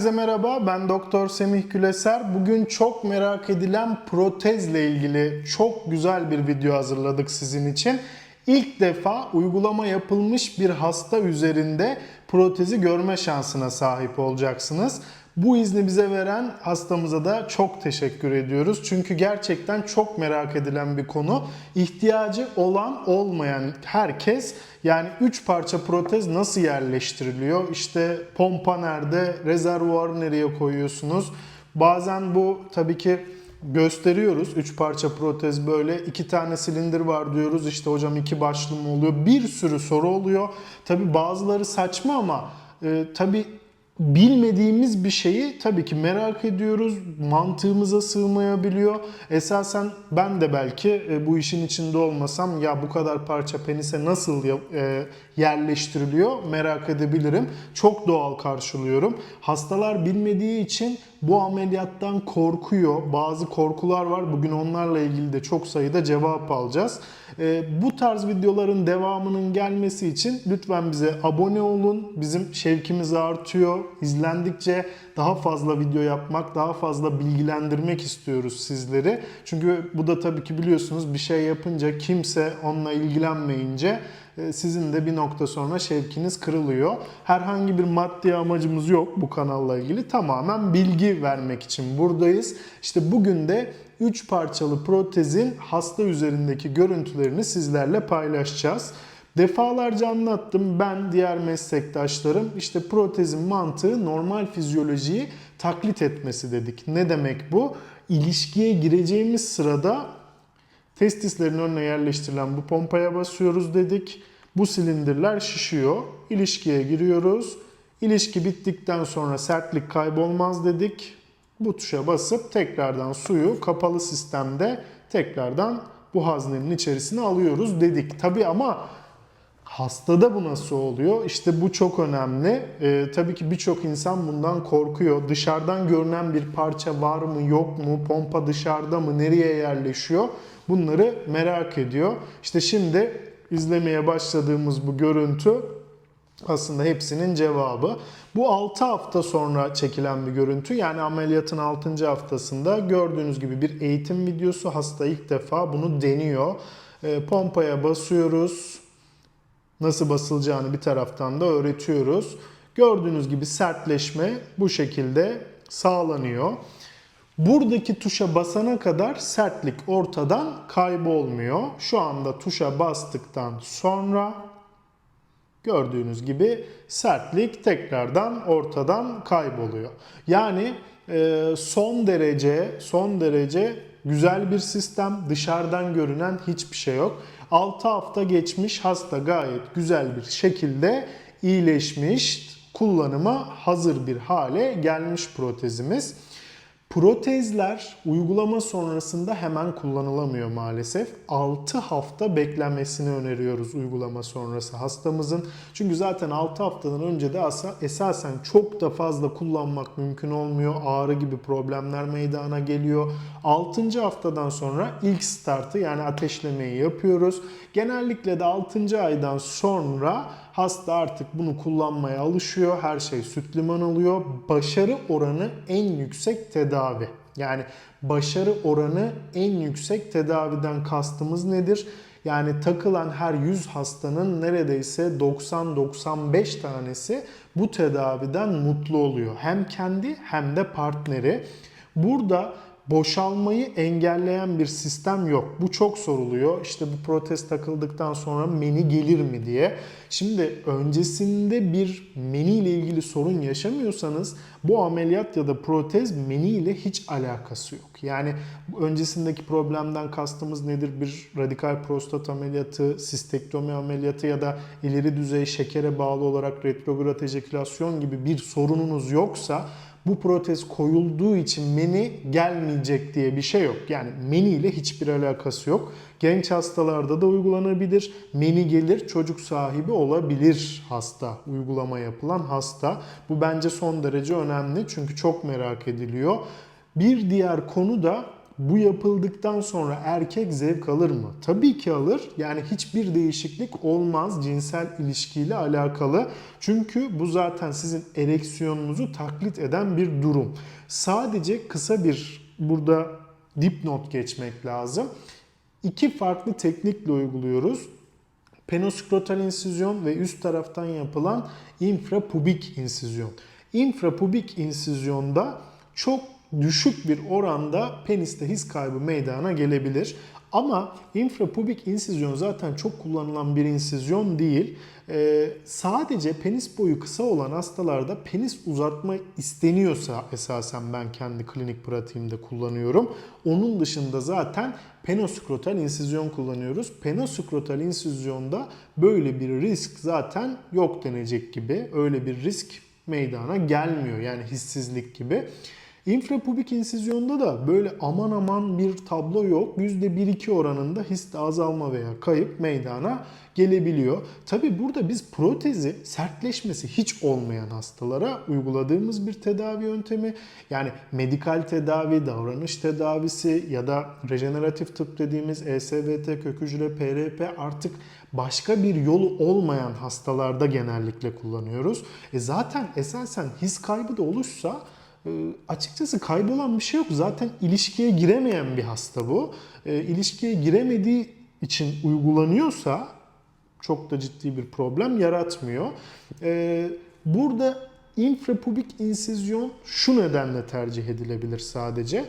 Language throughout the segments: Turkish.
Herkese merhaba, ben Doktor Semih Güleser. Bugün çok merak edilen protezle ilgili çok güzel bir video hazırladık sizin için. İlk defa uygulama yapılmış bir hasta üzerinde protezi görme şansına sahip olacaksınız. Bu izni bize veren hastamıza da çok teşekkür ediyoruz. Çünkü gerçekten çok merak edilen bir konu. İhtiyacı olan olmayan herkes yani 3 parça protez nasıl yerleştiriliyor? İşte pompa nerede? Rezervuarı nereye koyuyorsunuz? Bazen bu tabii ki gösteriyoruz. 3 parça protez böyle. iki tane silindir var diyoruz. İşte hocam iki başlı mı oluyor? Bir sürü soru oluyor. Tabii bazıları saçma ama e, tabii bilmediğimiz bir şeyi tabii ki merak ediyoruz. Mantığımıza sığmayabiliyor. Esasen ben de belki e, bu işin içinde olmasam ya bu kadar parça penise nasıl e, yerleştiriliyor merak edebilirim. Çok doğal karşılıyorum. Hastalar bilmediği için bu ameliyattan korkuyor. Bazı korkular var. Bugün onlarla ilgili de çok sayıda cevap alacağız. E, bu tarz videoların devamının gelmesi için lütfen bize abone olun. Bizim şevkimiz artıyor. İzlendikçe daha fazla video yapmak, daha fazla bilgilendirmek istiyoruz sizleri. Çünkü bu da tabii ki biliyorsunuz bir şey yapınca kimse onunla ilgilenmeyince sizin de bir nokta sonra şevkiniz kırılıyor. Herhangi bir maddi amacımız yok bu kanalla ilgili. Tamamen bilgi vermek için buradayız. İşte bugün de 3 parçalı protezin hasta üzerindeki görüntülerini sizlerle paylaşacağız. Defalarca anlattım ben diğer meslektaşlarım işte protezin mantığı normal fizyolojiyi taklit etmesi dedik. Ne demek bu? İlişkiye gireceğimiz sırada testislerin önüne yerleştirilen bu pompaya basıyoruz dedik. Bu silindirler şişiyor. İlişkiye giriyoruz. İlişki bittikten sonra sertlik kaybolmaz dedik. Bu tuşa basıp tekrardan suyu kapalı sistemde tekrardan bu haznenin içerisine alıyoruz dedik. Tabi ama Hastada bu nasıl oluyor? İşte bu çok önemli. Ee, tabii ki birçok insan bundan korkuyor. Dışarıdan görünen bir parça var mı yok mu? Pompa dışarıda mı? Nereye yerleşiyor? Bunları merak ediyor. İşte şimdi izlemeye başladığımız bu görüntü aslında hepsinin cevabı. Bu 6 hafta sonra çekilen bir görüntü. Yani ameliyatın 6. haftasında gördüğünüz gibi bir eğitim videosu. Hasta ilk defa bunu deniyor. Ee, Pompaya basıyoruz nasıl basılacağını bir taraftan da öğretiyoruz. Gördüğünüz gibi sertleşme bu şekilde sağlanıyor. Buradaki tuşa basana kadar sertlik ortadan kaybolmuyor. Şu anda tuşa bastıktan sonra gördüğünüz gibi sertlik tekrardan ortadan kayboluyor. Yani e, son derece son derece güzel bir sistem. Dışarıdan görünen hiçbir şey yok. 6 hafta geçmiş hasta gayet güzel bir şekilde iyileşmiş, kullanıma hazır bir hale gelmiş protezimiz. Protezler uygulama sonrasında hemen kullanılamıyor maalesef. 6 hafta beklemesini öneriyoruz uygulama sonrası hastamızın. Çünkü zaten 6 haftadan önce de esasen çok da fazla kullanmak mümkün olmuyor. Ağrı gibi problemler meydana geliyor. 6. haftadan sonra ilk startı yani ateşlemeyi yapıyoruz. Genellikle de 6. aydan sonra hasta artık bunu kullanmaya alışıyor. Her şey süt liman oluyor. Başarı oranı en yüksek tedavi. Yani başarı oranı en yüksek tedaviden kastımız nedir? Yani takılan her 100 hastanın neredeyse 90-95 tanesi bu tedaviden mutlu oluyor. Hem kendi hem de partneri. Burada boşalmayı engelleyen bir sistem yok. Bu çok soruluyor. İşte bu protez takıldıktan sonra meni gelir mi diye. Şimdi öncesinde bir meni ile ilgili sorun yaşamıyorsanız bu ameliyat ya da protez meni ile hiç alakası yok. Yani öncesindeki problemden kastımız nedir? Bir radikal prostat ameliyatı, sistektomi ameliyatı ya da ileri düzey şekere bağlı olarak retrograd ejekülasyon gibi bir sorununuz yoksa bu protez koyulduğu için meni gelmeyecek diye bir şey yok. Yani meni ile hiçbir alakası yok. Genç hastalarda da uygulanabilir. Meni gelir, çocuk sahibi olabilir hasta. Uygulama yapılan hasta. Bu bence son derece önemli çünkü çok merak ediliyor. Bir diğer konu da bu yapıldıktan sonra erkek zevk alır mı? Tabii ki alır. Yani hiçbir değişiklik olmaz cinsel ilişkiyle alakalı. Çünkü bu zaten sizin ereksiyonunuzu taklit eden bir durum. Sadece kısa bir burada dipnot geçmek lazım. İki farklı teknikle uyguluyoruz. Penoskrotal insüzyon ve üst taraftan yapılan infrapubik insüzyon. Infrapubik insüzyonda çok düşük bir oranda peniste his kaybı meydana gelebilir. Ama infrapubik insüzyon zaten çok kullanılan bir insüzyon değil. Ee, sadece penis boyu kısa olan hastalarda penis uzatma isteniyorsa esasen ben kendi klinik pratiğimde kullanıyorum. Onun dışında zaten penoskrotal insüzyon kullanıyoruz. Penoskrotal insüzyonda böyle bir risk zaten yok denecek gibi. Öyle bir risk meydana gelmiyor yani hissizlik gibi. İnfrapubik insüzyonda da böyle aman aman bir tablo yok. %1-2 oranında histe azalma veya kayıp meydana gelebiliyor. Tabi burada biz protezi sertleşmesi hiç olmayan hastalara uyguladığımız bir tedavi yöntemi. Yani medikal tedavi, davranış tedavisi ya da rejeneratif tıp dediğimiz ESVT, kök hücre, PRP artık başka bir yolu olmayan hastalarda genellikle kullanıyoruz. E zaten esasen his kaybı da oluşsa açıkçası kaybolan bir şey yok. Zaten ilişkiye giremeyen bir hasta bu. E, ilişkiye giremediği için uygulanıyorsa çok da ciddi bir problem yaratmıyor. E, burada infrapubik insizyon şu nedenle tercih edilebilir sadece.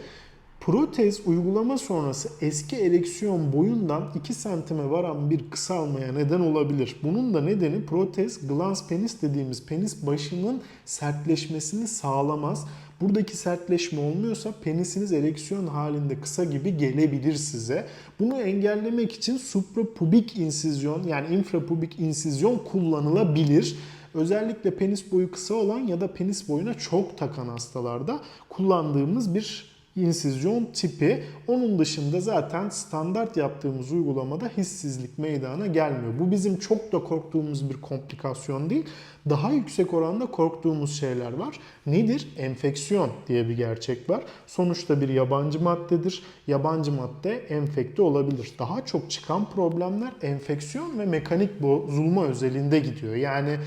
Protez uygulama sonrası eski ereksiyon boyundan 2 santime varan bir kısalmaya neden olabilir. Bunun da nedeni protez glans penis dediğimiz penis başının sertleşmesini sağlamaz. Buradaki sertleşme olmuyorsa penisiniz ereksiyon halinde kısa gibi gelebilir size. Bunu engellemek için suprapubik insizyon yani infrapubik insizyon kullanılabilir. Özellikle penis boyu kısa olan ya da penis boyuna çok takan hastalarda kullandığımız bir insizyon tipi. Onun dışında zaten standart yaptığımız uygulamada hissizlik meydana gelmiyor. Bu bizim çok da korktuğumuz bir komplikasyon değil. Daha yüksek oranda korktuğumuz şeyler var. Nedir? Enfeksiyon diye bir gerçek var. Sonuçta bir yabancı maddedir. Yabancı madde enfekte olabilir. Daha çok çıkan problemler enfeksiyon ve mekanik bozulma özelinde gidiyor. Yani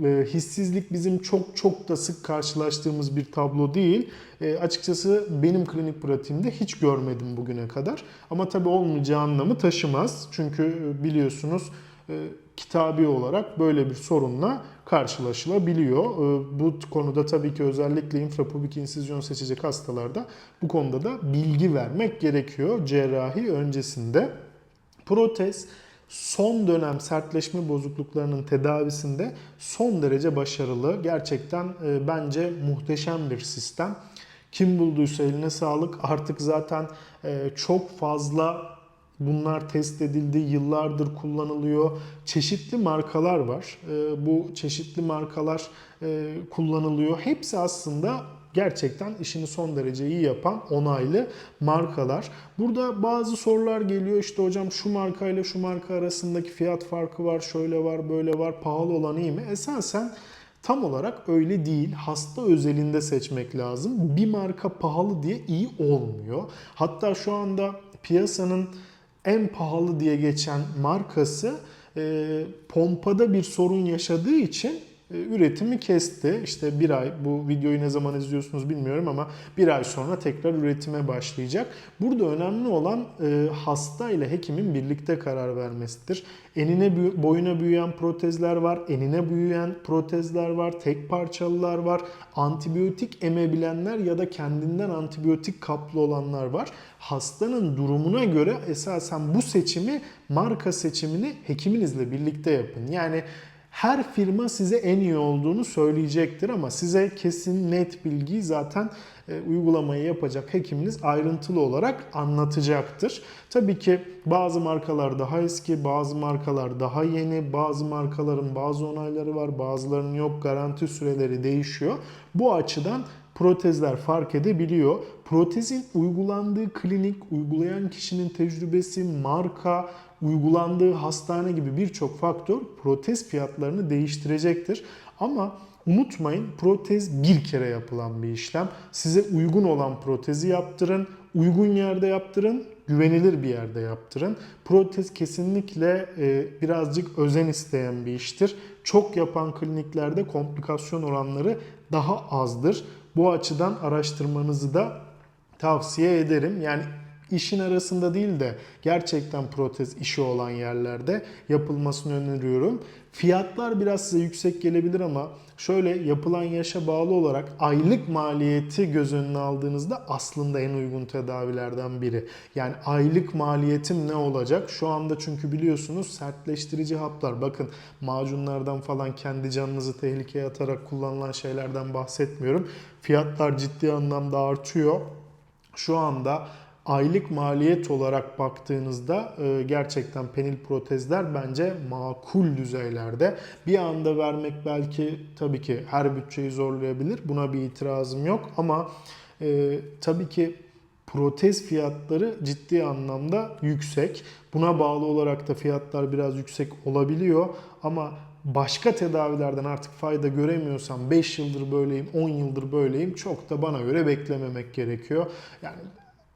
hissizlik bizim çok çok da sık karşılaştığımız bir tablo değil. E, açıkçası benim klinik pratiğimde hiç görmedim bugüne kadar. Ama tabii olmayacağı anlamı taşımaz. Çünkü e, biliyorsunuz e, kitabi olarak böyle bir sorunla karşılaşılabiliyor. E, bu konuda tabii ki özellikle infrapubik insizyon seçecek hastalarda bu konuda da bilgi vermek gerekiyor cerrahi öncesinde. Protez son dönem sertleşme bozukluklarının tedavisinde son derece başarılı. Gerçekten e, bence muhteşem bir sistem. Kim bulduysa eline sağlık. Artık zaten e, çok fazla bunlar test edildi, yıllardır kullanılıyor. Çeşitli markalar var. E, bu çeşitli markalar kullanılıyor. Hepsi aslında gerçekten işini son derece iyi yapan onaylı markalar. Burada bazı sorular geliyor işte hocam şu marka ile şu marka arasındaki fiyat farkı var, şöyle var, böyle var, pahalı olan iyi mi? Esasen tam olarak öyle değil. Hasta özelinde seçmek lazım. Bir marka pahalı diye iyi olmuyor. Hatta şu anda piyasanın en pahalı diye geçen markası e, pompada bir sorun yaşadığı için üretimi kesti. İşte bir ay bu videoyu ne zaman izliyorsunuz bilmiyorum ama bir ay sonra tekrar üretime başlayacak. Burada önemli olan e, hasta ile hekimin birlikte karar vermesidir. Enine boyuna büyüyen protezler var, enine büyüyen protezler var, tek parçalılar var, antibiyotik emebilenler ya da kendinden antibiyotik kaplı olanlar var. Hastanın durumuna göre esasen bu seçimi, marka seçimini hekiminizle birlikte yapın. Yani her firma size en iyi olduğunu söyleyecektir ama size kesin net bilgiyi zaten e, uygulamayı yapacak hekiminiz ayrıntılı olarak anlatacaktır. Tabii ki bazı markalar daha eski, bazı markalar daha yeni, bazı markaların bazı onayları var, bazılarının yok, garanti süreleri değişiyor. Bu açıdan protezler fark edebiliyor. Protezin uygulandığı klinik, uygulayan kişinin tecrübesi, marka, uygulandığı hastane gibi birçok faktör protez fiyatlarını değiştirecektir. Ama unutmayın protez bir kere yapılan bir işlem. Size uygun olan protezi yaptırın. uygun yerde yaptırın, güvenilir bir yerde yaptırın. Protez kesinlikle e, birazcık özen isteyen bir iştir. Çok yapan kliniklerde komplikasyon oranları daha azdır. Bu açıdan araştırmanızı da tavsiye ederim. Yani işin arasında değil de gerçekten protez işi olan yerlerde yapılmasını öneriyorum. Fiyatlar biraz size yüksek gelebilir ama şöyle yapılan yaşa bağlı olarak aylık maliyeti göz önüne aldığınızda aslında en uygun tedavilerden biri. Yani aylık maliyetim ne olacak? Şu anda çünkü biliyorsunuz sertleştirici haplar bakın macunlardan falan kendi canınızı tehlikeye atarak kullanılan şeylerden bahsetmiyorum. Fiyatlar ciddi anlamda artıyor. Şu anda aylık maliyet olarak baktığınızda e, gerçekten penil protezler bence makul düzeylerde. Bir anda vermek belki tabii ki her bütçeyi zorlayabilir. Buna bir itirazım yok ama e, tabii ki protez fiyatları ciddi anlamda yüksek. Buna bağlı olarak da fiyatlar biraz yüksek olabiliyor ama başka tedavilerden artık fayda göremiyorsam 5 yıldır böyleyim, 10 yıldır böyleyim çok da bana göre beklememek gerekiyor. Yani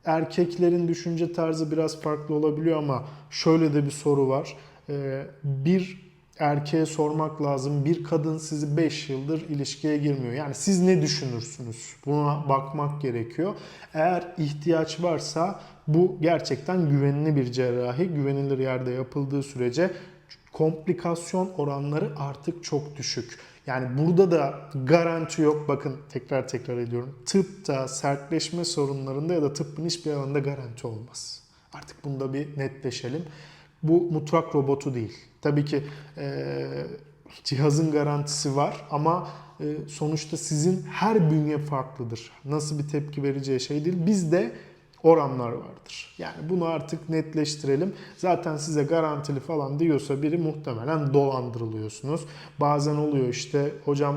erkeklerin düşünce tarzı biraz farklı olabiliyor ama şöyle de bir soru var. Ee, Bir erkeğe sormak lazım. Bir kadın sizi 5 yıldır ilişkiye girmiyor. Yani siz ne düşünürsünüz? Buna bakmak gerekiyor. Eğer ihtiyaç varsa bu gerçekten güvenli bir cerrahi. Güvenilir yerde yapıldığı sürece komplikasyon oranları artık çok düşük. Yani burada da garanti yok. Bakın tekrar tekrar ediyorum. Tıpta sertleşme sorunlarında ya da tıbbın hiçbir alanında garanti olmaz. Artık bunda bir netleşelim. Bu mutfak robotu değil. Tabii ki eee, cihazın garantisi var ama e, sonuçta sizin her bünye farklıdır. Nasıl bir tepki vereceği şey değil. Bizde oranlar vardır. Yani bunu artık netleştirelim. Zaten size garantili falan diyorsa biri muhtemelen dolandırılıyorsunuz. Bazen oluyor işte hocam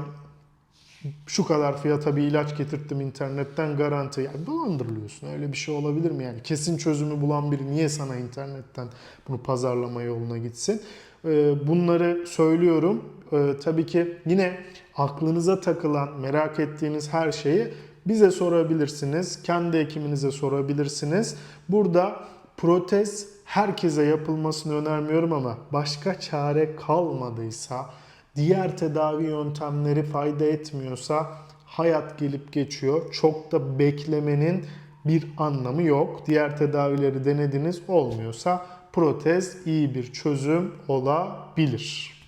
şu kadar fiyata bir ilaç getirttim internetten garanti. Yani dolandırılıyorsun. Öyle bir şey olabilir mi? Yani kesin çözümü bulan biri niye sana internetten bunu pazarlama yoluna gitsin? Ee, Bunları söylüyorum. Ee, Tabii ki yine aklınıza takılan, merak ettiğiniz her şeyi bize sorabilirsiniz. Kendi hekiminize sorabilirsiniz. Burada protez herkese yapılmasını önermiyorum ama başka çare kalmadıysa, diğer tedavi yöntemleri fayda etmiyorsa hayat gelip geçiyor. Çok da beklemenin bir anlamı yok. Diğer tedavileri denediniz olmuyorsa protez iyi bir çözüm olabilir.